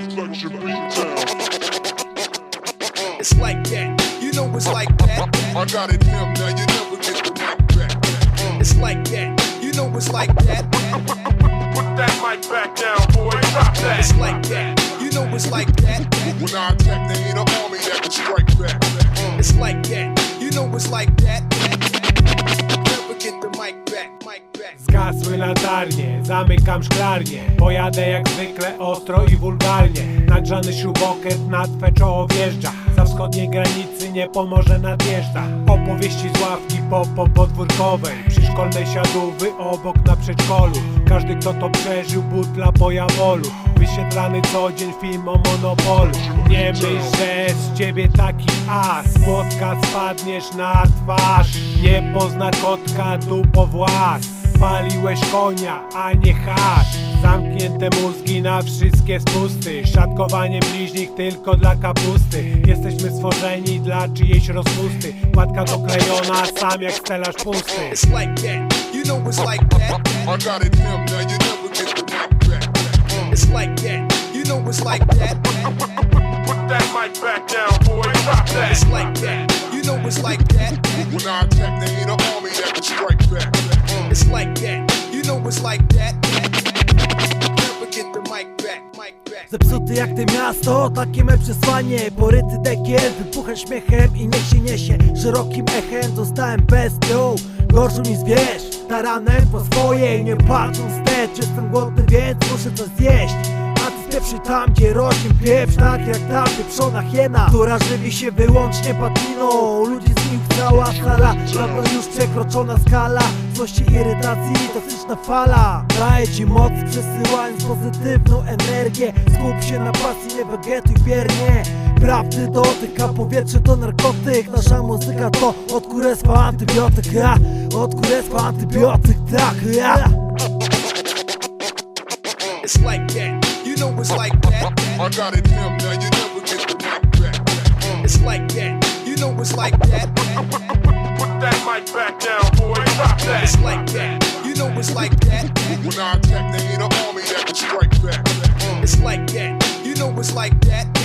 reflection beat down. It's like that. You know it's like that. I got it him now, you never get the mic back. It's like that. You know it's like that. Put that mic back down, boy. Drop that. It's like that. You know it's like that. When I attack, they ain't an army Zgasły latarnie, zamykam szklarnię. Pojadę jak zwykle ostro i wulgarnie. Nagrzany śrubokręt na twe czoło wjeżdża. Za wschodniej granicy nie pomoże nadjeżdża. Opowieści z ławki po, po podwórkowej. Przy szkolnej siadówy obok na przedszkolu. Każdy kto to przeżył butla po jawolu Wyświetlany co dzień film o monopolu. Nie myśl, że z ciebie taki as. Słodka spadniesz na twarz. Nie pozna kotka tu po włas Paliłeś konia, a nie hasz Zamknięte mózgi na wszystkie spusty Szatkowanie bliźnich tylko dla kapusty Jesteśmy stworzeni dla czyjejś rozpusty Płatka doklejona, sam jak stelaż pusty It's like that. You know it's like that. I got it him now, you never get the back. It's like that. You know it's like that. Put that mic back down, boy. Drop It's like that. You know it's like that. When I attack, there ain't an army that can strike It's like that. Zepsuty jak te miasto, takie me przesłanie. Poryty dekiel, wybucha śmiechem i niech się niesie Szerokim echem. Zostałem bestią Gorszą niż zwierz, taranem po swojej Nie patrząc wstecz, jestem głodny więc muszę coś zjeść. A ty spieprzy tam gdzie rośnie pieprz Tak jak ta pieprzona hiena Która żywi się wyłącznie padliną Ludzi z nim cała sala Dawno już przekroczona skala Złości, irytacji, toksyczna fala Daje ci moc przesyłając pozytywną energię Skup się na pasji, nie wegetuj biernie Prawdy dotyka, powietrze to narkotyk Nasza muzyka to od kurestwa antybiotyk ja. Od kurestwa antybiotyk, tak ja. It's like that. You know it's like that. I got it him now, you never get the mic back. It's like that. You know it's like that. Put that mic back down, boy. Drop It's like that. You know it's like that. When I attack, they ain't an army that can strike back. It's like that. You know it's like that.